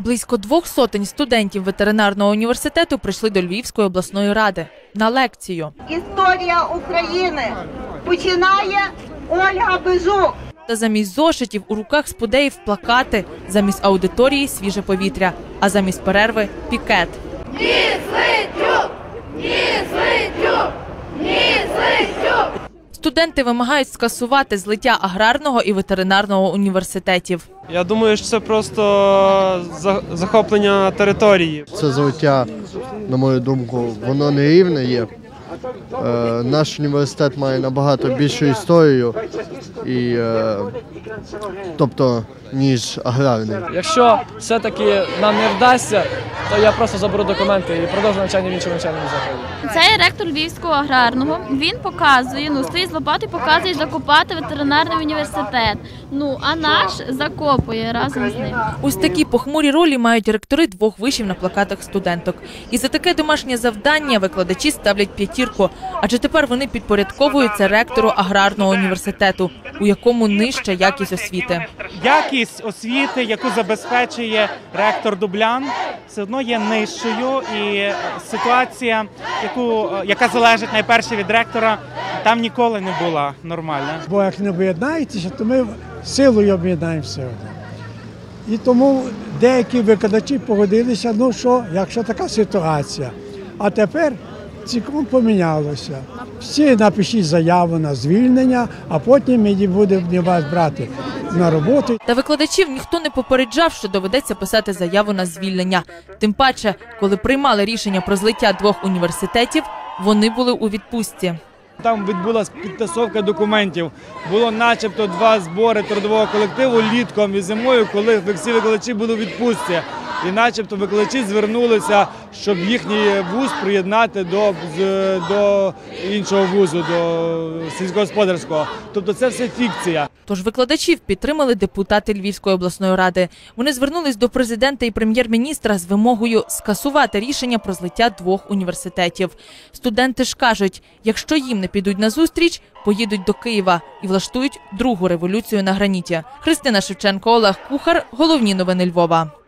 Близько двох сотень студентів ветеринарного університету прийшли до Львівської обласної ради на лекцію. Історія України починає Ольга Бежук. Та замість зошитів у руках спудеїв плакати, замість аудиторії свіже повітря, а замість перерви пікет. Студенти вимагають скасувати злиття аграрного і ветеринарного університетів. Я думаю, що це просто захоплення території. Це злиття, на мою думку, воно не рівне є. Е, наш університет має набагато більшу історію, і, е, тобто, ніж аграрний. Якщо все-таки нам не вдасться, то я просто заберу документи і продовжу навчання в іншому навчальному закладі. Це є ректор Львівського аграрного. Він показує, ну стоїть з лопати, показує закопати ветеринарний університет. Ну а наш закопує разом з ним. Ось такі похмурі ролі мають ректори двох вишів на плакатах студенток. І за таке домашнє завдання викладачі ставлять п'ятірку, адже тепер вони підпорядковуються ректору аграрного університету, у якому нижча якість освіти. якість освіти, яку забезпечує ректор Дублян, все одно є нижчою, і ситуація, яку, яка залежить найперше від ректора, там ніколи не була нормальна. Бо як не об'єднаєтеся, то ми силою об'єднаємося. І тому деякі викладачі погодилися, ну що, якщо така ситуація. А тепер цілком помінялося. Всі напишіть заяву на звільнення, а потім ми будемо вас брати на роботу. Та викладачів ніхто не попереджав, що доведеться писати заяву на звільнення. Тим паче, коли приймали рішення про злиття двох університетів, вони були у відпустці. Там відбулася підтасовка документів. Було начебто два збори трудового колективу літком і зимою, коли всі викладачі були у відпустці. І начебто викладачі звернулися, щоб їхній вуз приєднати до, до іншого вузу, до сільськогосподарського. Тобто це все фікція. Тож викладачів підтримали депутати Львівської обласної ради. Вони звернулись до президента і прем'єр-міністра з вимогою скасувати рішення про злиття двох університетів. Студенти ж кажуть, якщо їм не підуть на зустріч, поїдуть до Києва і влаштують другу революцію на граніті. Христина Шевченко, Олег Кухар. Головні новини Львова.